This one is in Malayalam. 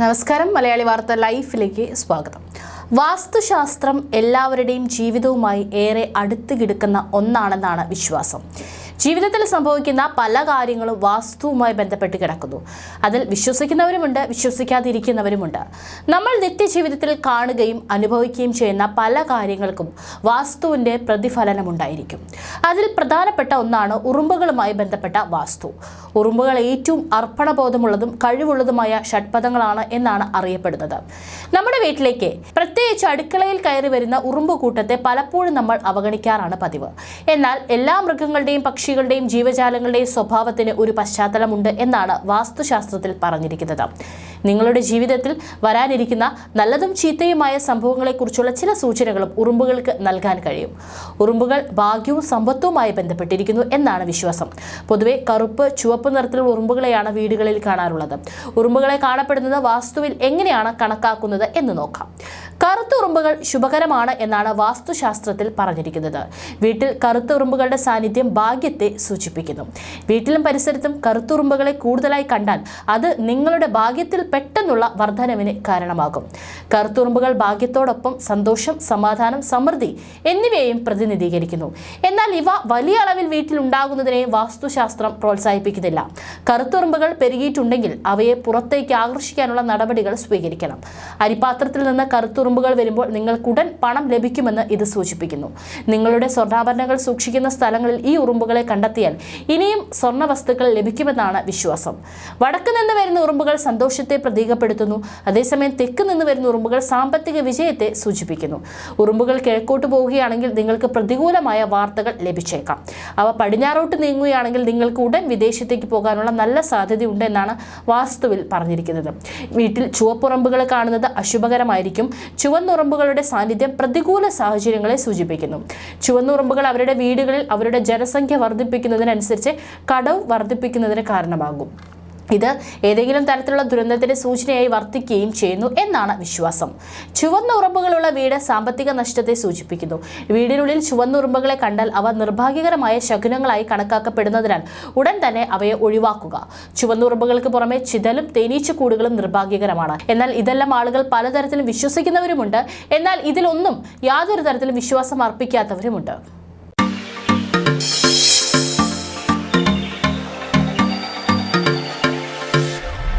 നമസ്കാരം. മലയാളി വാർത്ത ലൈഫിലേക്ക് സ്വാഗതം. വാസ്തുശാസ്ത്രം എല്ലാവരുടെയും ജീവിതവുമായി ഏറെ അടുത്ത് കിടക്കുന്ന ഒന്നാണെന്നാണ് വിശ്വാസം. ജീവിതത്തിൽ സംഭവിക്കുന്ന പല കാര്യങ്ങളും വാസ്തുവുമായി ബന്ധപ്പെട്ട് കിടക്കുന്നു. അതിൽ വിശ്വസിക്കുന്നവരുമുണ്ട് വിശ്വസിക്കാതിരിക്കുന്നവരുമുണ്ട്. നമ്മൾ നിത്യജീവിതത്തിൽ കാണുകയും അനുഭവിക്കുകയും ചെയ്യുന്ന പല കാര്യങ്ങൾക്കും വാസ്തുവിന്റെ പ്രതിഫലനമുണ്ടായിരിക്കും. അതിൽ പ്രധാനപ്പെട്ട ഒന്നാണ് ഉറുമ്പുകളുമായി ബന്ധപ്പെട്ട വാസ്തു. ഉറുമ്പുകൾ ഏറ്റവും അർപ്പണബോധമുള്ളതും കഴിവുള്ളതുമായ ഷഡ്പഥങ്ങളാണ് എന്നാണ് അറിയപ്പെടുന്നത്. നമ്മുടെ വീട്ടിലേക്ക് പ്രത്യേകിച്ച് അടുക്കളയിൽ കയറി വരുന്ന ഉറുമ്പ് കൂട്ടത്തെ പലപ്പോഴും നമ്മൾ അവഗണിക്കാറാണ് പതിവ്. എന്നാൽ എല്ലാ മൃഗങ്ങളുടെയും പക്ഷികളുടെയും ജീവജാലങ്ങളുടെയും സ്വഭാവത്തിന് ഒരു പശ്ചാത്തലമുണ്ട് എന്നാണ് വാസ്തുശാസ്ത്രത്തിൽ പറഞ്ഞിരിക്കുന്നത്. നിങ്ങളുടെ ജീവിതത്തിൽ വരാനിരിക്കുന്ന നല്ലതും ചീത്തയുമായ സംഭവങ്ങളെക്കുറിച്ചുള്ള ചില സൂചനകളും ഉറുമ്പുകൾക്ക് നൽകാൻ കഴിയും. ഉറുമ്പുകൾ ഭാഗ്യവും സമ്പത്തുമായി ബന്ധപ്പെട്ടിരിക്കുന്നു എന്നാണ് വിശ്വാസം. പൊതുവെ കറുപ്പ് ചുവപ്പ് നിറത്തിലുള്ള ഉറുമ്പുകളെയാണ് വീടുകളിൽ കാണാറുള്ളത്. ഉറുമ്പുകളെ കാണപ്പെടുന്നത് വാസ്തുവിൽ എങ്ങനെയാണ് കണക്കാക്കുന്നത് എന്ന് നോക്കാം. കറുത്ത ഉറുമ്പുകൾ ശുഭകരമാണ് എന്നാണ് വാസ്തുശാസ്ത്രത്തിൽ പറഞ്ഞിരിക്കുന്നത്. വീട്ടിൽ കറുത്ത ഉറുമ്പുകളുടെ സാന്നിധ്യം ഭാഗ്യത്തെ സൂചിപ്പിക്കുന്നു. വീട്ടിലും പരിസരത്തും കറുത്തുറുമ്പുകളെ കൂടുതലായി കണ്ടാൽ അത് നിങ്ങളുടെ ഭാഗ്യത്തിൽ പെട്ടെന്നുള്ള വർധനവിന് കാരണമാകും. കറുത്തുറുമ്പുകൾ ഭാഗ്യത്തോടൊപ്പം സന്തോഷം സമാധാനം സമൃദ്ധി എന്നിവയെയും പ്രതിനിധീകരിക്കുന്നു. എന്നാൽ ഇവ വലിയ അളവിൽ വീട്ടിൽ ഉണ്ടാകുന്നതിനെ വാസ്തുശാസ്ത്രം പ്രോത്സാഹിപ്പിക്കുന്നില്ല. കറുത്തുറുമ്പുകൾ പെരുകിയിട്ടുണ്ടെങ്കിൽ അവയെ പുറത്തേക്ക് ആകർഷിക്കാനുള്ള നടപടികൾ സ്വീകരിക്കണം. അരിപാത്രത്തിൽ നിന്ന് കറുത്തുറുമ്പുകൾ വരുമ്പോൾ നിങ്ങൾക്കുടൻ പണം ലഭിക്കുമെന്ന് ഇത് സൂചിപ്പിക്കുന്നു. നിങ്ങളുടെ സ്വർണാഭരണങ്ങൾ സൂക്ഷിക്കുന്ന സ്ഥലങ്ങളിൽ ഈ ഉറുമ്പുകളെ കണ്ടെത്തിയാൽ ഇനിയും സ്വർണ വസ്തുക്കൾ ലഭിക്കുമെന്നാണ് വിശ്വാസം. വടക്ക് നിന്ന് വരുന്ന ഉറുമ്പുകൾ സന്തോഷത്തെ പ്രതീകപ്പെടുത്തുന്നു. അതേസമയം തെക്ക് നിന്ന് വരുന്ന ഉറുമ്പുകൾ സാമ്പത്തിക വിജയത്തെ സൂചിപ്പിക്കുന്നു. ഉറുമ്പുകൾ കിഴക്കോട്ട് പോവുകയാണെങ്കിൽ നിങ്ങൾക്ക് പ്രതികൂലമായ വാർത്തകൾ ലഭിച്ചേക്കാം. അവ പടിഞ്ഞാറോട്ട് നീങ്ങുകയാണെങ്കിൽ നിങ്ങൾക്ക് ഉടൻ വിദേശത്തേക്ക് പോകാനുള്ള നല്ല സാധ്യതയുണ്ട് എന്നാണ് വാസ്തുവിൽ പറഞ്ഞിരിക്കുന്നത്. വീട്ടിൽ ചുവപ്പുറമ്പുകൾ കാണുന്നത് അശുഭകരമായിരിക്കും. ചുവന്നുറമ്പുകളുടെ സാന്നിധ്യം പ്രതികൂല സാഹചര്യങ്ങളെ സൂചിപ്പിക്കുന്നു. ചുവന്നുറമ്പുകൾ അവരുടെ വീടുകളിൽ അവരുടെ ജനസംഖ്യ വർദ്ധിപ്പിക്കുന്നതിനനുസരിച്ച് കടവ് വർദ്ധിപ്പിക്കുന്നതിന് കാരണമാകും. ഇത് ഏതെങ്കിലും തരത്തിലുള്ള ദുരന്തത്തിന്റെ സൂചനയായി വർത്തിക്കുകയും ചെയ്യുന്നു എന്നാണ് വിശ്വാസം. ചുവന്ന ഉറുമ്പുകളുള്ള വീട് സാമ്പത്തിക നഷ്ടത്തെ സൂചിപ്പിക്കുന്നു. വീടിനുള്ളിൽ ചുവന്ന ഉറുമ്പുകളെ കണ്ടാൽ അവ നിർഭാഗ്യകരമായ ശകുനങ്ങളായി കണക്കാക്കപ്പെടുന്നതിനാൽ ഉടൻ തന്നെ അവയെ ഒഴിവാക്കുക. ചുവന്ന ഉറുമ്പുകൾക്ക് പുറമെ ചിതലും തേനീച്ചക്കൂടുകളും നിർഭാഗ്യകരമാണ്. എന്നാൽ ഇതെല്ലാം ആളുകൾ പലതരത്തിലും വിശ്വസിക്കുന്നവരുമുണ്ട്. എന്നാൽ ഇതിലൊന്നും യാതൊരു തരത്തിലും വിശ്വാസം അർപ്പിക്കാത്തവരുമുണ്ട്.